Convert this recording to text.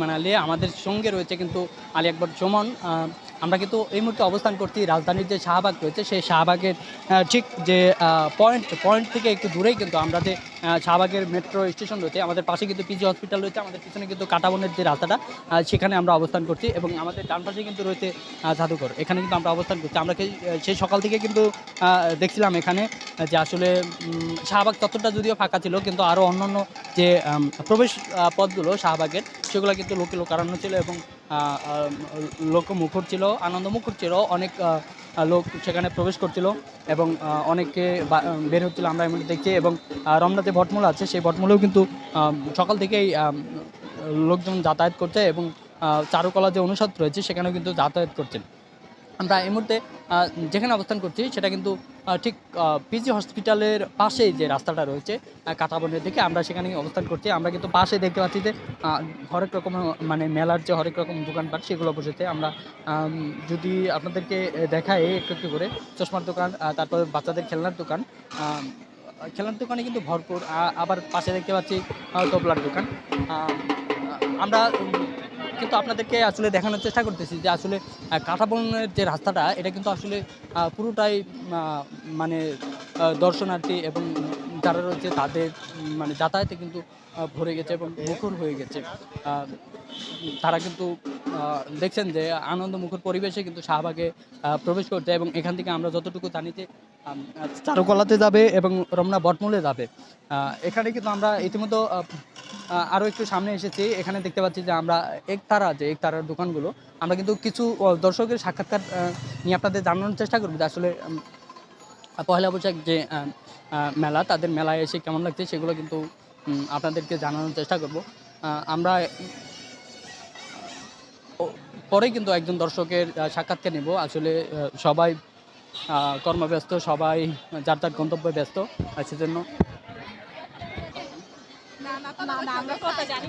ইমান আলী আমাদের সঙ্গে রয়েছে কিন্তু আলী আকবর আহ, আমরা কিন্তু এই মুহূর্তে অবস্থান করছি, রাজধানীর যে শাহবাগ রয়েছে, সেই শাহবাগের ঠিক যে পয়েন্ট পয়েন্ট থেকে একটু দূরেই কিন্তু আমরা যে শাহবাগের মেট্রো স্টেশন রয়েছে, আমাদের পাশে কিন্তু পিজি হসপিটাল রয়েছে, আমাদের পিছনে কিন্তু কাটাবনের যে রাস্তাটা সেখানে আমরা অবস্থান করছি এবং আমাদের ডান পাশে কিন্তু রয়েছে জাদুঘর। এখানে কিন্তু আমরা অবস্থান করছি। আমরা সেই সকাল থেকে কিন্তু দেখছিলাম এখানে, যে আসলে শাহবাগ চত্বরটা যদিও ফাঁকা ছিল, কিন্তু আরও অন্যান্য যে প্রবেশ পথগুলো শাহবাগের, সেগুলো কিন্তু লোকে লোকারণ্য ছিল এবং লোকমুখর ছিল আনন্দমুখর ছিল, অনেক লোক সেখানে প্রবেশ করছিল এবং অনেকে বের হচ্ছিল, আমরা এমনি দেখছি এবং রমনাতে রমনা ভটমূল আছে, সেই ভটমূলেও কিন্তু সকাল থেকেই লোকজন যাতায়াত করছে এবং চারুকলা যে অনুষদ রয়েছে, সেখানেও কিন্তু যাতায়াত করছেন। আমরা এই মুহূর্তে যেখানে অবস্থান করছি সেটা কিন্তু ঠিক পিজি হসপিটালের পাশেই যে রাস্তাটা রয়েছে কাঁটাবনের দিকে আমরা সেখানে অবস্থান করছি। আমরা কিন্তু পাশে দেখতে পাচ্ছি যে হরেক রকম মানে মেলার যে হরেক রকম দোকানপাট সেগুলো বসেছে। আমরা যদি আপনাদেরকে দেখাই একটু একটু করে চশমার দোকান তারপর বাচ্চাদের খেলনার দোকান আম, খেলনার দোকানে কিন্তু ভরপুর আবার পাশে দেখতে পাচ্ছি তবলার দোকান। আমরা কিন্তু আপনাদেরকে আসলে দেখানোর চেষ্টা করতেছি যে আসলে আহ, কাঁটাবনের যে রাস্তাটা এটা কিন্তু আসলে পুরোটাই মানে দর্শনার্থী এবং যারা রয়েছে তাদের মানে যাতায়াতে কিন্তু ভরে গেছে এবং মুখর হয়ে গেছে। তারা কিন্তু দেখছেন যে আনন্দ মুখর পরিবেশে কিন্তু শাহবাগে প্রবেশ করতে এবং এখান থেকে আমরা যতটুকু জানি যে চারুকলাতে যাবে এবং রমনা বটমূলে যাবে। এখানে কিন্তু আমরা ইতিমধ্যে আরও একটু সামনে এসেছি। এখানে দেখতে পাচ্ছি যে আমরা একতারা, যে একতারার দোকানগুলো, আমরা কিন্তু কিছু দর্শকের সাক্ষাৎকার নিয়ে আপনাদের জানানোর চেষ্টা করব যে আসলে পয়লা বৈশাখ যে মেলা, তাদের মেলায় এসে কেমন লাগছে সেগুলো কিন্তু আপনাদেরকে জানানোর চেষ্টা করব। আমরা পরে কিন্তু একজন দর্শকের সাক্ষাৎকার নেব। আসলে সবাই কর্মব্যস্ত, সবাই যার যার গন্তব্যে ব্যস্ত সেজন্য আমরা কথা জানি